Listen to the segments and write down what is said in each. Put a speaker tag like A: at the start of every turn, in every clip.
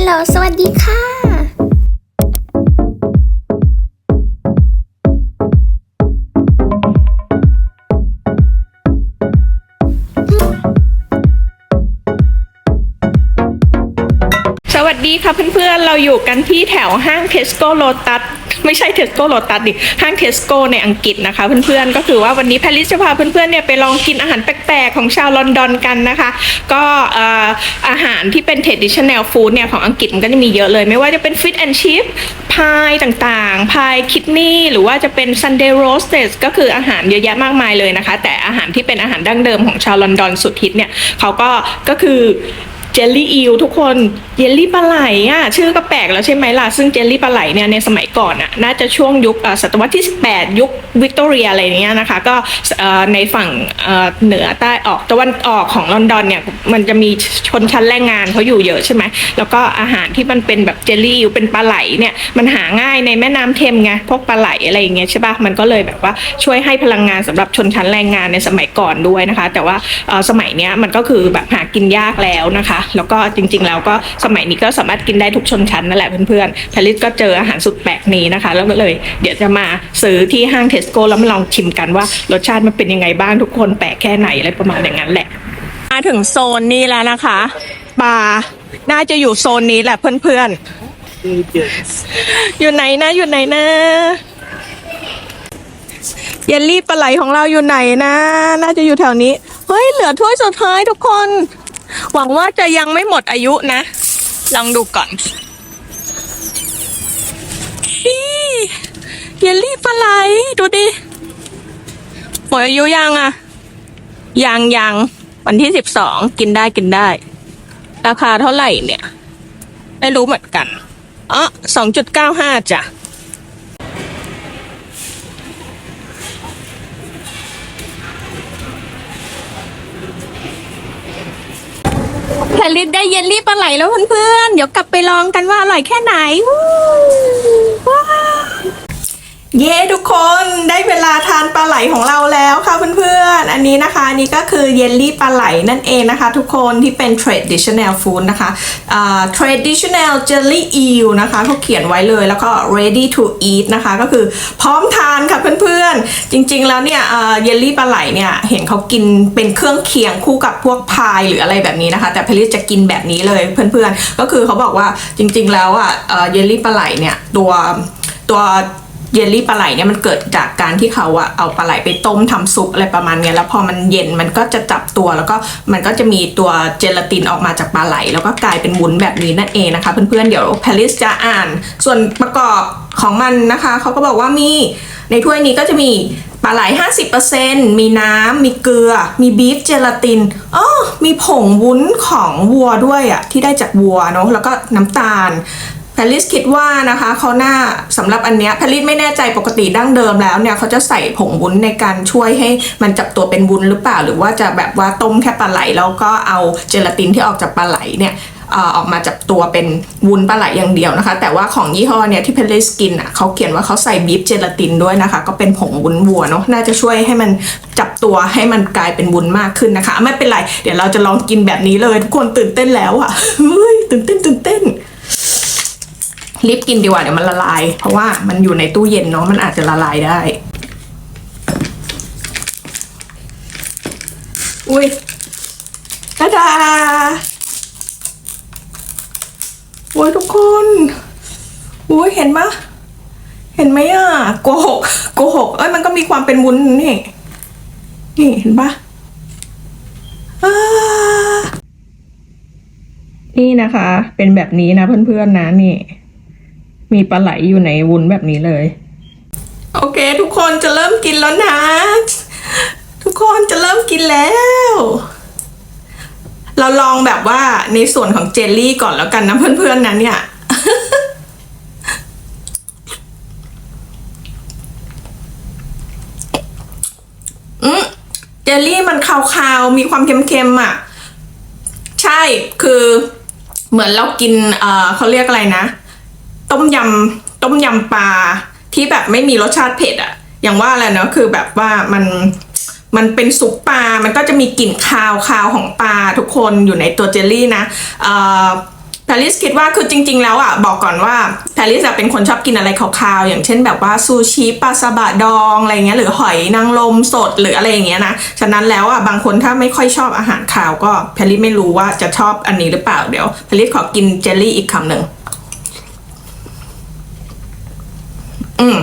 A: ลโหลสวัสดีค่ะ
B: ดีค่ะเพื่อนๆ เราอยู่กันที่แถวห้างเทสโก้โ t ตัสไม่ใช่เทสโก้โ t ตัสดิ ห้างเทสโก้ในอังกฤษนะคะเพื่อนๆ ก็คือว่าวันนี้แพรลิสจะพาเพื่อนๆเนี่ยไปลองกินอาหารแปลกๆ ของชาวลอนดอนกันนะคะ ก็อาหารที่เป็น traditional food เนี่ยของอังกฤษมันก็จะมีเยอะเลย ไม่ว่าจะเป็น fish and chip พายต่างๆ พายคิดนี่หรือว่าจะเป็น Sunday roasted ก็คืออาหารเยอะแยะมากมายเลยนะคะ แต่อาหารที่เป็นอาหารดั้งเดิมของชาวลอนดอนสุดฮิตเนี่ยเขาก็ก็คือ เจลลี่อิวทุกคนเจลลี่ปลาไหลอะชื่อก็แปลกแล้วใช่ไหมล่ะ ซึ่งเจลลี่ปลาไหลเนี่ยในสมัยก่อนอะน่าจะช่วงยุคอ่อศตวรรษที่ 18 ยุควิกตอเรียอะไรเงี้ยนะคะ ก็เอ่อในฝั่งเอ่อเหนือใต้ออกตะวันออกของลอนดอนเนี่ยมันจะมีชนชั้นแรงงานเขาอยู่เยอะใช่ไหมแล้วก็อาหารที่มันเป็นแบบเจลลี่อิวเป็นปลาไหลเนี่ยมันหาง่ายในแม่น้ำเทมไงพวกปลาไหลอะไรอย่างเงี้ยใช่ปะมันก็เลยแบบว่าช่วยให้พลังงานสำหรับชนชั้นแรงงานในสมัยก่อนด้วยนะคะ แต่ว่าเออสมัยเนี้ยมันก็คือแบบหากินยากแล้วนะคะแล้วก็จริง ๆ แล้วก็สมัยนี้ก็สามารถกินได้ทุกชนชั้นนั่นแหละเพื่อนๆพลิสก็เจออาหารสุดแปลกนี้นะคะ แล้วก็เลยเดี๋ยวจะมาซื้อที่ห้างเทสโก้แล้วมาลองชิมกันว่ารสชาติมันเป็นยังไงบ้างทุกคนแปลกแค่ไหนอะไรประมาณอย่างนั้นแหละ มาถึงโซนนี้แล้วนะคะปลาน่าจะอยู่โซนนี้แหละเพื่อนๆ อยู่ไหนนะอยู่ไหนนะเยลลี่ปลาไหลของเราอยู่ไหนนะ น่าจะอยู่แถวนี้ เฮ้ย เหลือถ้วยสุดท้ายทุกคน หวังว่าจะยังไม่หมดอายุนะ ลองดูก่อนนี่เยลลี่ปลาไหลดูดิ หมดอายุยังอะยังยังวันที่สิบสองกินได้กินได้ ราคาเท่าไหร่เนี่ย ไม่รู้เหมือนกันอ๋อสองจุดเก้าห้าจ้ะ ผลิตได้เยลลี่ปลาไหลแล้วเพื่อนๆ เดี๋ยวกลับไปลองกันว่าอร่อยแค่ไหน เย้ทุกคนได้เวลาทานปลาไหลของเราแล้วค่ะเพื่อนๆ อันนี้นะคะอันนี้ก็คือเยลลี่ปลาไหลนั่นเองนะคะ ทุกคนที่เป็น traditional food นะคะอ่า traditional jelly eel นะคะเขาเขียนไว้เลยแล้วก็ ready to eat นะคะก็คือพร้อมทานค่ะเพื่อนๆ จริงๆแล้วเนี่ยเยลลี่ปลาไหลเนี่ยเห็นเขากินเป็นเครื่องเคียงคู่กับพวกพายหรืออะไรแบบนี้นะคะ แต่พลิสจะกินแบบนี้เลยเพื่อนๆ ก็คือเขาบอกว่าจริงๆแล้วอะเยลลี่ปลาไหลเนี่ยตัวตัว เยลลี่ปลาไหลเนี่ยมันเกิดจากการที่เขาอะเอาปลาไหลไปต้มทำซุปอะไรประมาณเนี้ยแล้วพอมันเย็นมันก็จะจับตัวแล้วก็มันก็จะมีตัวเจลาตินออกมาจากปลาไหล แล้วก็กลายเป็นวุ้นแบบนี้นั่นเองนะคะเพื่อนๆเดี๋ยวแพลิสจะอ่าน ส่วนประกอบของมันนะคะเขาก็บอกว่ามีในถ้วยนี้ก็จะมีปลาไหล 50%มีน้ำ มีเกลือ มีบีฟเจลาตินอ๋อมีผงวุ้นของวัวด้วยอะที่ได้จากวัวเนาะ แล้วก็น้ำตาล พลิสคิดว่านะคะเขาหน้าสำหรับอันเนี้ยแพลิสไม่แน่ใจปกติดั้งเดิมแล้วเนี่ยเขาจะใส่ผงวุ้นในการช่วยให้มันจับตัวเป็นวุ้นหรือเปล่า หรือว่าจะแบบว่าต้มแค่ปลาไหล แล้วก็เอาเจลาตินที่ออกจากปลาไหลเนี่ยออกมาจับตัวเป็นวุ้นปลาไหลอย่างเดียวนะคะ แต่ว่าของยี่ห้อเนี่ยที่เพลิสกินอะเขาเขียนว่าเขาใส่บีฟเจลาตินด้วยนะคะ ก็เป็นผงวุ้นวัวเนาะน่าจะช่วยให้มันจับตัวให้มันกลายเป็นวุ้นมากขึ้นนะคะ ไม่เป็นไร เดี๋ยวเราจะลองกินแบบนี้เลย ทุกคนตื่นเต้นแล้วอะเฮ้ยตื่นเต้นตื่นเต้น รีบกินดีกว่าเดี๋ยวมันละลาย เพราะว่ามันอยู่ในตู้เย็นเนาะมันอาจจะละลายได้ อุ้ยตาดาอุ้ยทุกคนอุ้ยเห็นปะเห็นไหมอะโกหกโกหกเอ้ยมันก็มีความเป็นวุ้นนี่นี่เห็นปะอ่านี่นะคะ เป็นแบบนี้นะเพื่อนๆนะนี่ มีปลาไหลอยู่ในวุ้นแบบนี้เลย โอเค ทุกคนจะเริ่มกินแล้วนะ ทุกคนจะเริ่มกินแล้ว เราลองแบบว่าในส่วนของเจลลี่ก่อนแล้วกันนะเพื่อนๆนะเนี่ยอืมเจลลี่มันคาวๆ มีความเค็มๆอะ ใช่คือเหมือนเรากิน เอ่อเขาเรียกอะไรนะ ต้มยำต้มยำปลาที่แบบไม่มีรสชาติเผ็ดอะอย่างว่าแหละเนาะคือแบบว่ามันมันเป็นซุปปลา มันก็จะมีกลิ่นคาวคาวของปลาทุกคนอยู่ในตัวเจลลี่นะเอ่อแพาริสคิดว่าคือจริง ๆ แล้วอะบอกก่อนว่าพาริสอะเป็นคนชอบกินอะไรคาวๆอย่างเช่นแบบว่าซูชิปลาซาบะดองอะไรเงี้ยหรือหอยนางรมสดหรืออะไรอย่างเงี้ยนะฉะนั้นแล้วอะบางคนถ้าไม่ค่อยชอบอาหารคาวก็พาริสไม่รู้ว่าจะชอบอันนี้หรือเปล่าเดี๋ยวพาริสขอกินเจลลี่อีกคำหนึ่ง อืม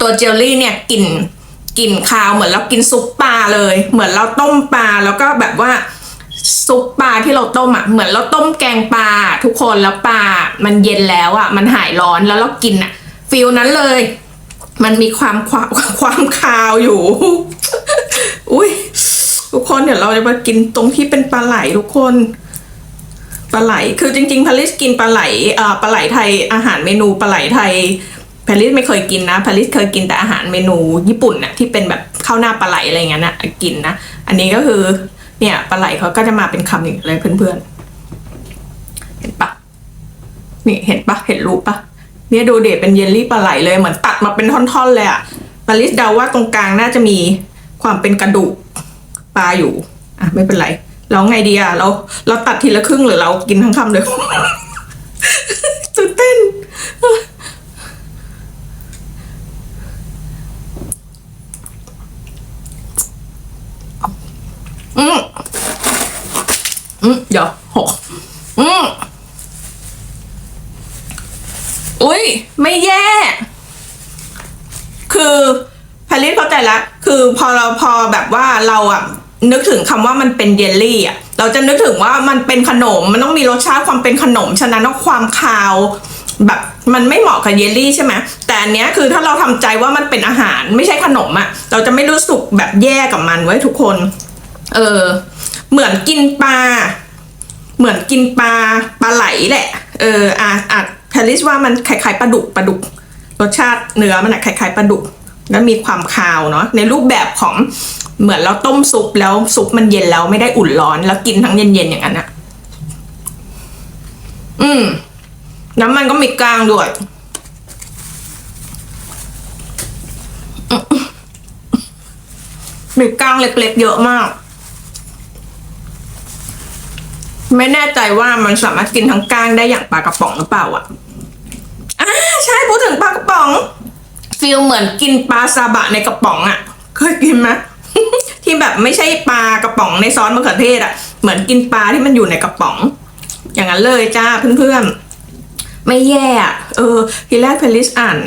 B: ตัวเจลลี่เนี่ยกลิ่นกลิ่นคาวเหมือนเรากินซุปปลาเลย เหมือนเราต้มปลาแล้วก็แบบว่าซุปปลาที่เราต้มอะเหมือนเราต้มแกงปลาทุกคนแล้วปลามันเย็นแล้วอะ มันหายร้อนแล้วเรากินอะฟิลนั้นเลย มันมีความความความคาวอยู่ อุ้ยทุกคนเดี๋ยวเราจะมากินตรงที่เป็นปลาไหลทุกคน ปลาไหล คือจริงๆพาริสกินปลาไหลอ่อปลาไหลไทยอาหารเมนูปลาไหลไทยพาริสไม่เคยกินนะพาริสเคยกินแต่อาหารเมนูญี่ปุ่นน่ะที่เป็นแบบข้าวหน้าปลาไหลอะไรเงี้ยนะกินนะอันนี้ก็คือเนี่ยปลาไหลเขาก็จะมาเป็นคำอย่างเลยเพื่อนๆ เห็นปะนี่เห็นปะเห็นรูปปะเนี่ยดูเดทเป็นเยลลี่ปลาไหลเลยเหมือนตัดมาเป็นท่อนๆเลยอะปาริสเดาว่าตรงกลางน่าจะมีความเป็นกระดูกปลาอยู่อะไม่เป็นไร เราไงดีอะเราเราตัดทีละครึ่งหรือเรากินทั้งคำเลยตื่นเต้น อืมอืมเดี๋ยวหกอืมอุ้ยไม่แย่ คือพาริสเข้าใจละ คือพอเราพอแบบว่าเราอะ นึกถึงคำว่ามันเป็นเยลลี่อะเราจะนึกถึงว่ามันเป็นขนมมันต้องมีรสชาติความเป็นขนม ฉะนั้นต้องความคาวแบบมันไม่เหมาะกับเยลลี่ใช่ไหมแต่อันเนี้ยคือถ้าเราทำใจว่ามันเป็นอาหารไม่ใช่ขนมอะเราจะไม่รู้สึกแบบแย่กับมันไว้ทุกคน เออ เหมือนกินปลาเหมือนกินปลาปลาไหลแหละ เอออะอะแพริสว่ามันคล้ายๆปลาดุกปลาดุก รสชาติเนื้อมันอะคล้ายๆปลาดุก แล้วมีความคาวเนาะในรูปแบบของเหมือนเราต้มซุปแล้วซุปมันเย็นแล้วไม่ได้อุ่นร้อน แล้วกินทั้งเย็นๆอย่างนั้นอะอืมน้ำมันก็มีกลางด้วยมมีกลางเล็กๆเยอะมาก ไม่แน่ใจว่ามันสามารถกินทั้งก้างได้อย่างปลากระป๋องหรือเปล่าอะอ่าใช่พูดถึงปลากระป๋อง ฟีลเหมือนกินปลาซาบะในกระป๋องอะ เคยกินไหมที่แบบไม่ใช่ปลากระป๋องในซอสมะเขือเทศอะ เหมือนกินปลาที่มันอยู่ในกระป๋อง อย่างนั้นเลยจ้าเพื่อนๆ ไม่แย่อะเออ ทีแรกเพลิสอ่าน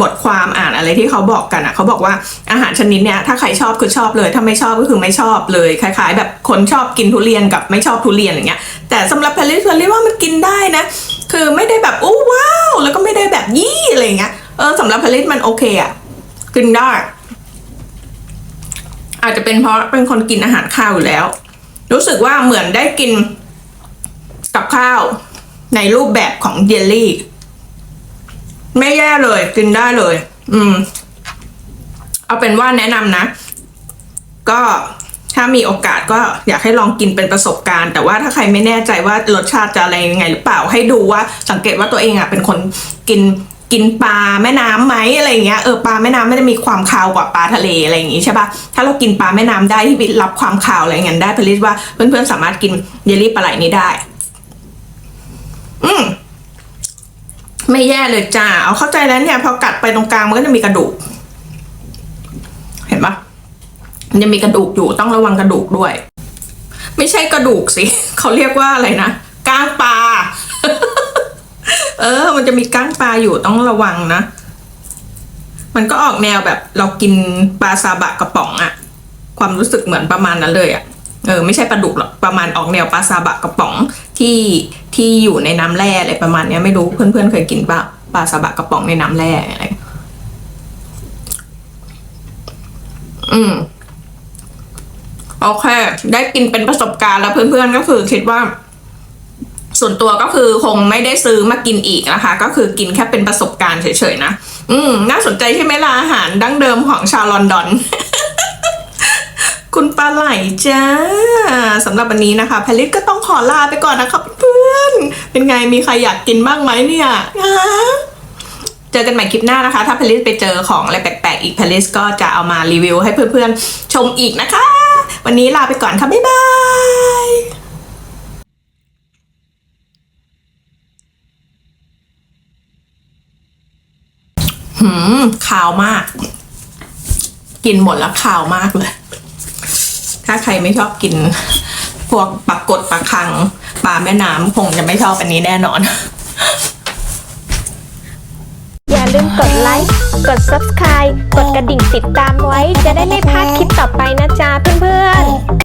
B: บทความอ่านอะไรที่เขาบอกกันอะเขาบอกว่าอาหารชนิดเนี้ยถ้าใครชอบคือชอบเลย ถ้าไม่ชอบก็คือไม่ชอบเลยคล้าย ๆ แบบคนชอบกินทุเรียนกับไม่ชอบทุเรียนอย่างเงี้ย แต่สำหรับเพลิสเพลิสว่ามันกินได้นะ คือไม่ได้แบบอู้ว้าว แล้วก็ไม่ได้แบบยี่อะไรเงี้ย เออสำหรับเพลิสมันโอเคอะกินได้ อาจจะเป็นเพราะเป็นคนกินอาหารข้าวอยู่แล้ว รู้สึกว่าเหมือนได้กินกับข้าวในรูปแบบของเยลลี่ ไม่แย่เลยกินได้เลย อืม เอาเป็นว่าแนะนำนะ ก็ถ้ามีโอกาสก็อยากให้ลองกินเป็นประสบการณ์ แต่ว่าถ้าใครไม่แน่ใจว่ารสชาติจะอะไรยังไง หรือเปล่าให้ดูว่าสังเกตว่าตัวเองอะเป็นคนกิน กินปลาแม่น้ำไหมอะไรอย่างเงี้ยเออปลาแม่น้ำไม่ได้มีความคาวกว่าปลาทะเลอะไรอย่างงี้ใช่ปะถ้าเรากินปลาแม่น้ำได้ที่รับความคาวอะไรอย่างเงี้ยได้ผลิตว่าเพื่อนๆสามารถกินเยลลี่ปลาไหลนี้ได้ อืมไม่แย่เลยจ้า เอาเข้าใจแล้วเนี่ย พอกัดไปตรงกลางมันก็จะมีกระดูก เห็นปะมันจะมีกระดูกอยู่ต้องระวังกระดูกด้วย ไม่ใช่กระดูกสิ เขาเรียกว่าอะไรนะก้างปลา เออ มันจะมีก้างปลาอยู่ต้องระวังนะ มันก็ออกแนวแบบเรากินปลาซาบะกระป๋องอะความรู้สึกเหมือนประมาณนั้นเลยอะเออไม่ใช่ปลาดุกหรอกประมาณออกแนวปลาซาบะกระป๋องที่ที่อยู่ในน้ำแร่อะไรประมาณเนี้ยไม่รู้เพื่อนๆเคยกินปะปลาซาบะกระป๋องในน้ำแร่อะไรอืมโอเค ได้กินเป็นประสบการณ์แล้วเพื่อนๆก็คือคิดว่า ส่วนตัวก็คือคงไม่ได้ซื้อมากินอีกนะคะ ก็คือกินแค่เป็นประสบการณ์เฉยๆนะ อืม น่าสนใจใช่ไหมล่ะอาหารดั้งเดิมของชาวลอนดอน คุณปลาไหลจ้าสำหรับวันนี้นะคะพลิตก็ต้องขอลาไปก่อนนะครับเพื่อนเป็นไงมีใครอยากกินบ้างไหมเนี่ยเจอกันใหม่คลิปหน้านะคะ ถ้าพลิสไปเจอของอะไรแปลกๆอีกพลิสก็จะเอามารีวิวให้เพื่อนๆชมอีกนะคะ วันนี้ลาไปก่อนค่ะ บ๊ายบาย หืมขาวมาก กินหมดแล้วขาวมากเลย ถ้าใครไม่ชอบกิน พวกปลากดปลาคังปลาแม่น้ำคงจะไม่ชอบอันนี้แน่นอน
A: อย่าลืมกดไลค์กด subscribe กดกระดิ่งติดตามไว้ จะได้ไม่พลาดคลิปต่อไปนะจ๊ะเพื่อนๆ